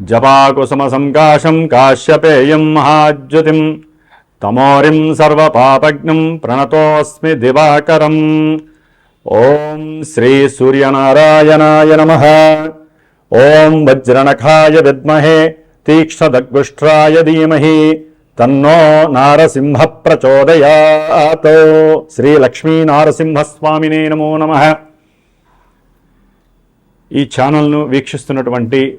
జపాకుసుమసంకాశం కాశ్యపేయం మహాజ్యుతిం. తమోరిం సర్వపాపజ్ఞం ప్రణతోస్మి దివాకరం. ఓం శ్రీ సూర్యనారాయణాయ నమ. ఓం వజ్రనఖాయ విద్మహే తీక్ష్ణదగ్గుష్ట్రాయ ధీమహి. తన్నో నారసింహ ప్రచోదయాత్. శ్రీ లక్ష్మీ నారసింహస్వామినే నమో నమః. ఈ ఛానల్ను వీక్షిస్తున్నటువంటి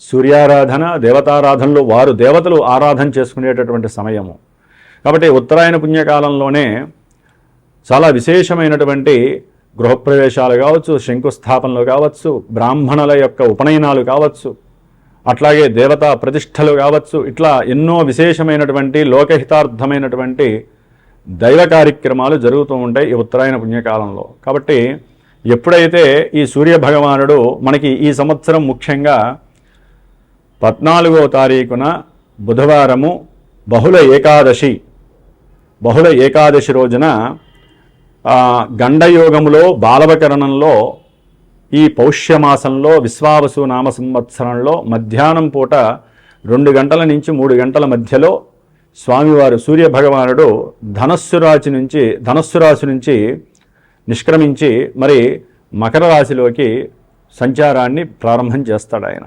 సూర్యారాధన దేవతారాధనలు వారు దేవతలు ఆరాధన చేసుకునేటటువంటి సమయము. కాబట్టి ఉత్తరాయణ పుణ్యకాలంలోనే చాలా విశేషమైనటువంటి గృహప్రవేశాలు కావచ్చు శంకుస్థాపనలు కావచ్చు బ్రాహ్మణుల యొక్క ఉపనయనాలు కావచ్చు అట్లాగే దేవతా ప్రతిష్టలు కావచ్చు ఇట్లా ఎన్నో విశేషమైనటువంటి లోకహితార్థమైనటువంటి దైవ కార్యక్రమాలు జరుగుతూ ఉంటాయి ఈ ఉత్తరాయణ పుణ్యకాలంలో. కాబట్టి ఎప్పుడైతే ఈ సూర్య భగవానుడు మనకి ఈ సంవత్సరం ముఖ్యంగా పద్నాలుగో తారీఖున బుధవారము బహుళ ఏకాదశి. బహుళ ఏకాదశి రోజున గండయోగములో బాలవకరణంలో ఈ పౌష్యమాసంలో విశ్వావసు నామ సంవత్సరంలో మధ్యాహ్నం పూట రెండు గంటల నుంచి మూడు గంటల మధ్యలో స్వామివారు సూర్య భగవానుడు ధనస్సు రాశి నుంచి ధనస్సు రాశి నుంచి నిష్క్రమించి మరి మకర రాశిలోకి సంచారాన్ని ప్రారంభం చేస్తాడు ఆయన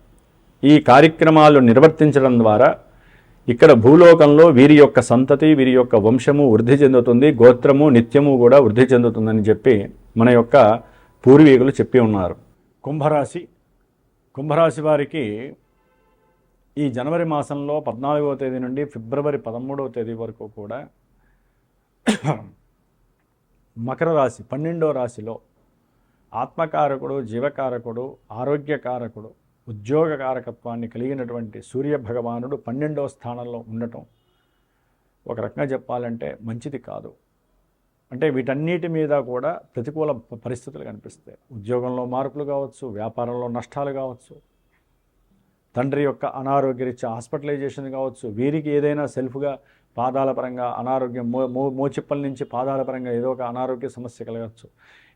ఈ కార్యక్రమాలు నిర్వర్తించడం ద్వారా ఇక్కడ భూలోకంలో వీరి యొక్క సంతతి వీరి యొక్క వంశము వృద్ధి చెందుతుంది గోత్రము నిత్యము కూడా వృద్ధి చెందుతుందని చెప్పి మన యొక్క పూర్వీకులు చెప్పి ఉన్నారు. కుంభరాశి. కుంభరాశి వారికి ఈ జనవరి మాసంలో పద్నాలుగవ తేదీ నుండి ఫిబ్రవరి పదమూడవ తేదీ వరకు కూడా మకర రాశి పన్నెండో రాశిలో ఆత్మకారకుడు జీవకారకుడు ఆరోగ్యకారకుడు ఉద్యోగ కారకత్వాన్ని కలిగినటువంటి సూర్య భగవానుడు పన్నెండవ స్థానంలో ఉండటం ఒక రకంగా చెప్పాలంటే మంచిది కాదు. అంటే వీటన్నిటి మీద కూడా ప్రతికూల పరిస్థితులు కనిపిస్తాయి. ఉద్యోగంలో మార్పులు కావచ్చు వ్యాపారంలో నష్టాలు కావచ్చు తండ్రి యొక్క అనారోగ్యరీత్యా హాస్పిటలైజేషన్ కావచ్చు వీరికి ఏదైనా సెల్ఫ్గా పాదాల పరంగా అనారోగ్యం మో మో మోచిప్పల నుంచి పాదాల పరంగా ఏదో ఒక అనారోగ్య సమస్య కలగచ్చు.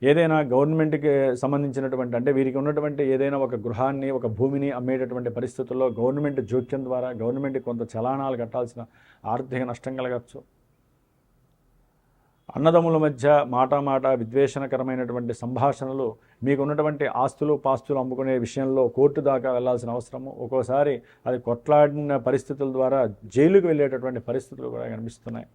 ఏదైనా గవర్నమెంట్కి సంబంధించినటువంటి అంటే వీరికి ఉన్నటువంటి ఏదైనా ఒక గృహాన్ని ఒక భూమిని అమ్మేటటువంటి పరిస్థితుల్లో గవర్నమెంట్ జోక్యం ద్వారా గవర్నమెంట్ కొంత చలానాలు కట్టాల్సిన ఆర్థిక నష్టం కలగచ్చు. అన్నదమ్ముల మధ్య మాట మాట విద్వేషణకరమైనటువంటి సంభాషణలు మీకు ఉన్నటువంటి ఆస్తులు పాస్తులు అమ్ముకునే విషయంలో కోర్టు దాకా వెళ్ళాల్సిన అవసరము. ఒక్కోసారి అది కొట్లాడిన పరిస్థితుల ద్వారా జైలుకు వెళ్ళేటటువంటి పరిస్థితులు కూడా కనిపిస్తున్నాయి.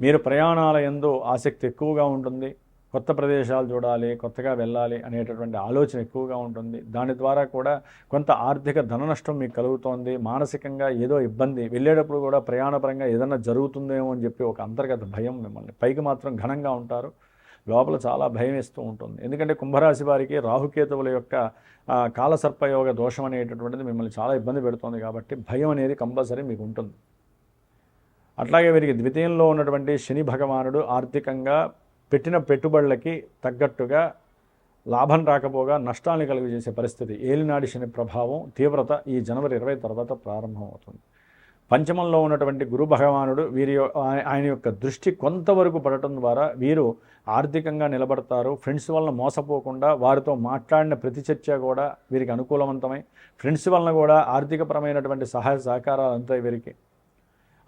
మీరు ప్రయాణాల ఎందు ఆసక్తి ఎక్కువగా ఉంటుంది. కొత్త ప్రదేశాలు చూడాలి కొత్తగా వెళ్ళాలి అనేటటువంటి ఆలోచన ఎక్కువగా ఉంటుంది. దాని ద్వారా కూడా కొంత ఆర్థిక ధన నష్టం మీకు కలుగుతోంది. మానసికంగా ఏదో ఇబ్బంది. వెళ్ళేటప్పుడు కూడా ప్రయాణపరంగా ఏదైనా జరుగుతుందేమో అని చెప్పి ఒక అంతర్గత భయం మిమ్మల్ని. పైకి మాత్రం ఘనంగా ఉంటారు. లోపల చాలా భయం వేస్తూ ఉంటుంది. ఎందుకంటే కుంభరాశి వారికి రాహుకేతువుల యొక్క కాలసర్పయోగ దోషం అనేటటువంటిది మిమ్మల్ని చాలా ఇబ్బంది పెడుతుంది కాబట్టి భయం అనేది కంపల్సరీ మీకు ఉంటుంది. అట్లాగే వీరికి ద్వితీయంలో ఉన్నటువంటి శని భగవానుడు ఆర్థికంగా పెట్టిన పెట్టుబడులకి తగ్గట్టుగా లాభం రాకపోగా నష్టాన్ని కలుగజేసే పరిస్థితి. ఏలినాడి శని ప్రభావం తీవ్రత ఈ జనవరి ఇరవై తర్వాత ప్రారంభమవుతుంది. పంచమంలో ఉన్నటువంటి గురు భగవానుడు వీరి ఆయ- ఆయన యొక్క దృష్టి కొంతవరకు పడటం ద్వారా వీరు ఆర్థికంగా నిలబడతారు. ఫ్రెండ్స్ వలన మోసపోకుండా వారితో మాట్లాడిన ప్రతి చర్చ కూడా వీరికి అనుకూలవంతమై ఫ్రెండ్స్ వలన కూడా ఆర్థికపరమైనటువంటి సహాయ సహకారాలు అంతాయి వీరికి.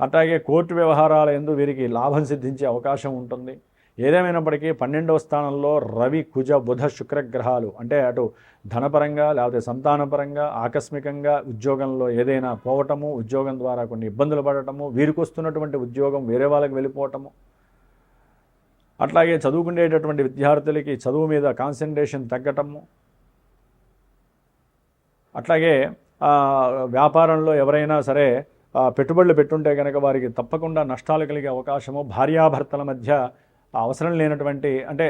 అట్లాగే కోర్టు వ్యవహారాల ఎందు వీరికి లాభం సిద్ధించే అవకాశం ఉంటుంది. ఏదేమైనప్పటికీ పన్నెండవ స్థానంలో రవి కుజ బుధ శుక్రగ్రహాలు అంటే అటు ధనపరంగా లేకపోతే సంతానపరంగా ఆకస్మికంగా ఉద్యోగంలో ఏదైనా పోవటము ఉద్యోగం ద్వారా కొన్ని ఇబ్బందులు పడటము వీరికి వస్తున్నటువంటి ఉద్యోగం వేరే వాళ్ళకి వెళ్ళిపోవటము. అట్లాగే చదువుకునేటటువంటి విద్యార్థులకి చదువు మీద కాన్సన్ట్రేషన్ తగ్గటము. అట్లాగే వ్యాపారంలో ఎవరైనా సరే పెట్టుబడులు పెట్టుంటే కనుక వారికి తప్పకుండా నష్టాలు కలిగే అవకాశము భార్యాభర్తల మధ్య అవసరం లేనటువంటి అంటే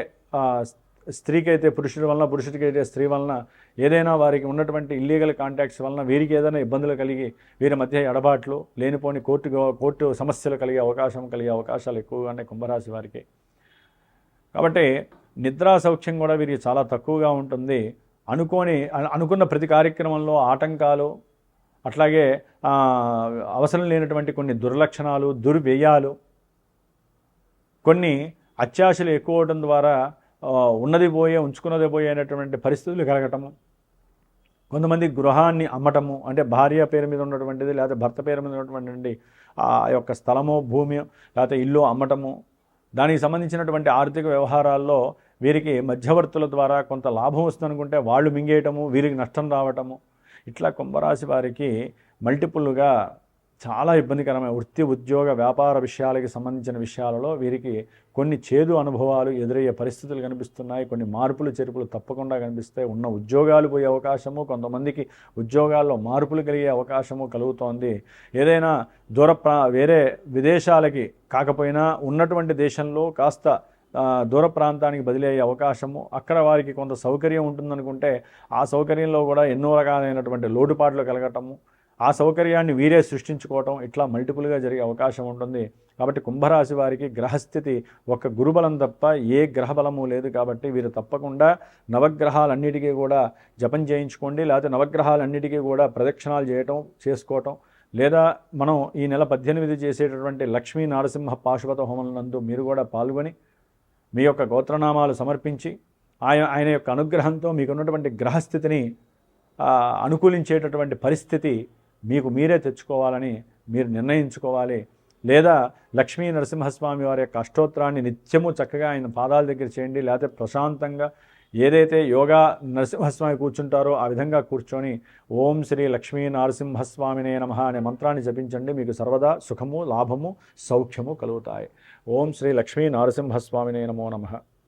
స్త్రీకైతే స్త్రీకి అయితే పురుషుడి వలన పురుషుడికి అయితే స్త్రీ వలన ఏదైనా వారికి ఉన్నటువంటి ఇల్లీగల్ కాంటాక్ట్స్ వలన వీరికి ఏదైనా ఇబ్బందులు కలిగి వీరి మధ్య ఎడబాట్లు లేనిపోని కోర్టు కోర్టు సమస్యలు కలిగే అవకాశం కలిగే అవకాశాలు ఎక్కువగానే కుంభరాశి వారికి. కాబట్టి నిద్రా సౌఖ్యం కూడా వీరికి చాలా తక్కువగా ఉంటుంది. అనుకోని అనుకున్న ప్రతి కార్యక్రమంలో ఆటంకాలు అట్లాగే అవసరం లేనటువంటి కొన్ని దుర్లక్షణాలు దుర్వ్యయాలు కొన్ని అత్యాశలు ఎక్కువ అవడం ద్వారా ఉన్నది పోయే ఉంచుకున్నది పోయే అనేటువంటి పరిస్థితులు కలగటము కొంతమంది గృహాన్ని అమ్మటము అంటే భార్య పేరు మీద ఉన్నటువంటిది లేకపోతే భర్త పేరు మీద ఉన్నటువంటి ఆ యొక్క స్థలము భూమి లేకపోతే ఇల్లు అమ్మటము దానికి సంబంధించినటువంటి ఆర్థిక వ్యవహారాల్లో వీరికి మధ్యవర్తుల ద్వారా కొంత లాభం వస్తుందనుకుంటే వాళ్ళు మింగేయటము వీరికి నష్టం రావటము ఇట్లా కుంభరాశి వారికి మల్టిపుల్గా చాలా ఇబ్బందికరమైన వృత్తి ఉద్యోగ వ్యాపార విషయాలకి సంబంధించిన విషయాలలో వీరికి కొన్ని చేదు అనుభవాలు ఎదురయ్యే పరిస్థితులు కనిపిస్తున్నాయి. కొన్ని మార్పులు చెరుపులు తప్పకుండా కనిపిస్తాయి ఉన్న ఉద్యోగాలు పోయే అవకాశము కొంతమందికి ఉద్యోగాల్లో మార్పులు కలిగే అవకాశము కలుగుతోంది. ఏదైనా దూర ప్రా వేరే విదేశాలకి కాకపోయినా ఉన్నటువంటి దేశంలో కాస్త దూర ప్రాంతానికి బదిలీ అయ్యే అవకాశము అక్కడ వారికి కొంత సౌకర్యం ఉంటుందనుకుంటే ఆ సౌకర్యంలో కూడా ఎన్నో రకాలైనటువంటి లోటుపాట్లు కలగటము ఆ సౌకర్యాన్ని వీరే సృష్టించుకోవటం ఇట్లా మల్టిపుల్గా జరిగే అవకాశం ఉంటుంది. కాబట్టి కుంభరాశి వారికి గ్రహస్థితి ఒక గురుబలం తప్ప ఏ గ్రహబలము లేదు కాబట్టి వీరు తప్పకుండా నవగ్రహాలన్నిటికీ కూడా జపం చేయించుకోండి. లేకపోతే నవగ్రహాలన్నిటికీ కూడా ప్రదక్షిణాలు చేయటం చేసుకోవటం. లేదా మనం ఈ నెల పద్దెనిమిది చేసేటటువంటి లక్ష్మీ నరసింహ పాశుపత హోమలందు నందు మీరు కూడా పాల్గొని మీ యొక్క గోత్రనామాలు సమర్పించి ఆయన ఆయన యొక్క అనుగ్రహంతో మీకున్నటువంటి గ్రహస్థితిని అనుకూలించేటటువంటి పరిస్థితి మీకు మీరే తెచ్చుకోవాలని మీరు నిర్ణయించుకోవాలి. లేదా లక్ష్మీ నరసింహస్వామి వారి యొక్క అష్టోత్తరాన్ని నిత్యము చక్కగా ఆయన పాదాల దగ్గర చేయండి. లేకపోతే ప్రశాంతంగా ఏదైతే యోగా నరసింహస్వామి కూర్చుంటారో ఆ విధంగా కూర్చొని ఓం శ్రీ లక్ష్మీ నరసింహస్వామినే నమ అనే మంత్రాన్ని జపించండి. మీకు సర్వదా సుఖము లాభము సౌఖ్యము కలుగుతాయి. ఓం శ్రీ లక్ష్మీ నరసింహస్వామినే నమో నమః.